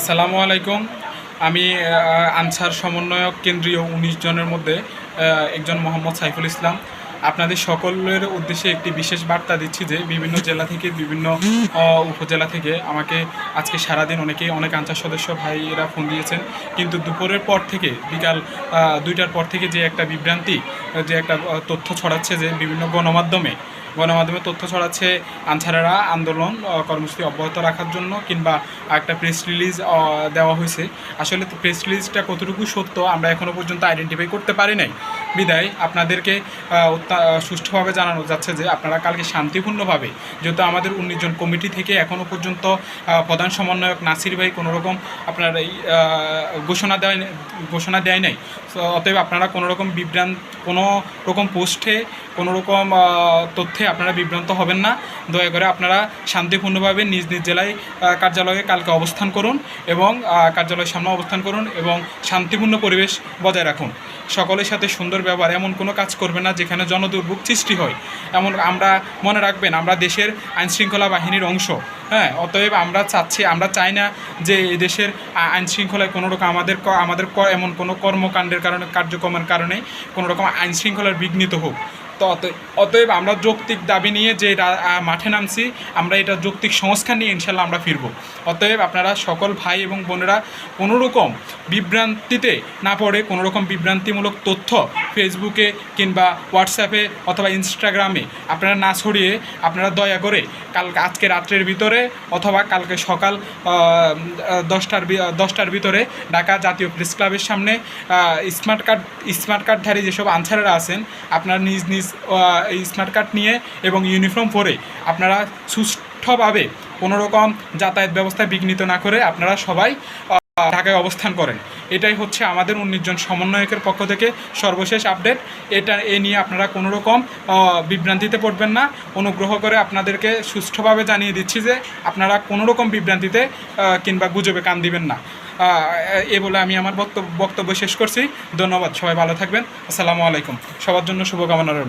আসসালামু আলাইকুম। আমি আনসার সমন্বয়ক কেন্দ্রীয় উনিশ জনের মধ্যে একজন মোহাম্মদ সাইফুল ইসলাম। আপনাদের সকলের উদ্দেশ্যে একটি বিশেষ বার্তা দিচ্ছি যে, বিভিন্ন জেলা থেকে, বিভিন্ন উপজেলা থেকে আমাকে আজকে সারাদিন অনেকেই, অনেক আনসার সদস্য ভাইয়েরা ফোন দিয়েছেন। কিন্তু দুপুরের পর থেকে, বিকাল দুইটার পর থেকে যে একটা বিভ্রান্তি যে একটা তথ্য ছড়াচ্ছে যে বিভিন্ন গণমাধ্যমে গণমাধ্যমে তথ্য ছড়াচ্ছে আনসারেরা আন্দোলন কর্মসূচি অব্যাহত রাখার জন্য কিংবা একটা প্রেস রিলিজ দেওয়া হয়েছে। আসলে প্রেস রিলিজটা কতটুকু সত্য আমরা এখনও পর্যন্ত আইডেন্টিফাই করতে পারি নাই। বিদায়, আপনাদেরকে সুষ্ঠুভাবে জানানো যাচ্ছে যে আপনারা কালকে শান্তিপূর্ণভাবে, যেহেতু আমাদের উনিশ জন কমিটি থেকে এখনও পর্যন্ত প্রধান সমন্বয়ক নাসির ভাই কোনো রকম আপনার এই ঘোষণা দেয় ঘোষণা দেয় নাই। অতএব আপনারা কোনো রকম বিভ্রান্ত কোনো রকম পোস্টে কোনো রকম তথ্যে আপনারা বিভ্রান্ত হবেন না। দয়া করে আপনারা শান্তিপূর্ণভাবে নিজ নিজ জেলায় কার্যালয়ে কালকে অবস্থান করুন এবং কার্যালয়ের সামনে অবস্থান করুন এবং শান্তিপূর্ণ পরিবেশ বজায় রাখুন। সকলের সাথে সুন্দর ব্যবহার, এমন কোনো কাজ করবে না যেখানে জনদুর্ভোগ সৃষ্টি হয়। এমন আমরা মনে রাখবেন, আমরা দেশের আইনশৃঙ্খলা বাহিনীর অংশ। হ্যাঁ অতএব আমরা চাচ্ছি, আমরা চাই না যে দেশের আইনশৃঙ্খলায় আইন শৃঙ্খলায় কোনো রকম আমাদের আমাদের এমন কোনো কর্মকাণ্ডের কারণে, কার্যক্রমের কারণে কোনো রকম আইনশৃঙ্খলার বিঘ্নিত হোক। তো অতএব আমরা যৌক্তিক দাবি নিয়ে যে মাঠে নামছি, আমরা এটা যৌক্তিক সংস্কার নিয়ে ইনশাল্লাহ আমরা ফিরব। অতএব আপনারা সকল ভাই এবং বোনেরা কোনোরকম বিভ্রান্তিতে না পড়ে, কোনোরকম বিভ্রান্তিমূলক তথ্য ফেসবুকে কিংবা হোয়াটসঅ্যাপে অথবা ইনস্টাগ্রামে আপনারা না ছড়িয়ে আপনারা দয়া করে কাল আজকে রাত্রের ভিতরে অথবা কালকে সকাল দশটার দশটার ভিতরে ঢাকা জাতীয় প্রেস ক্লাবের সামনে স্মার্ট কার্ড, স্মার্ট কার্ডধারী যেসব আনসারেরা আছেন, আপনারা নিজ নিজ স্মার্ট কার্ড নিয়ে এবং ইউনিফর্ম পরে আপনারা সুষ্ঠুভাবে কোনোরকম যাতায়াত ব্যবস্থা বিঘ্নিত না করে আপনারা সবাই ঢাকায় অবস্থান করেন। এটাই হচ্ছে আমাদের উনিশ জন সমন্বয়কের পক্ষ থেকে সর্বশেষ আপডেট। এটা এ নিয়ে আপনারা কোনো রকম বিভ্রান্তিতে পড়বেন না। অনুগ্রহ করে আপনাদেরকে সুষ্ঠুভাবে জানিয়ে দিচ্ছি যে আপনারা কোনো রকম বিভ্রান্তিতে কিংবা গুজবে কান দিবেন না। এ বলে আমি আমার বক্তব্য বক্তব্য শেষ করছি। ধন্যবাদ, সবাই ভালো থাকবেন। আসসালামু আলাইকুম। সবার জন্য শুভকামনা রইল।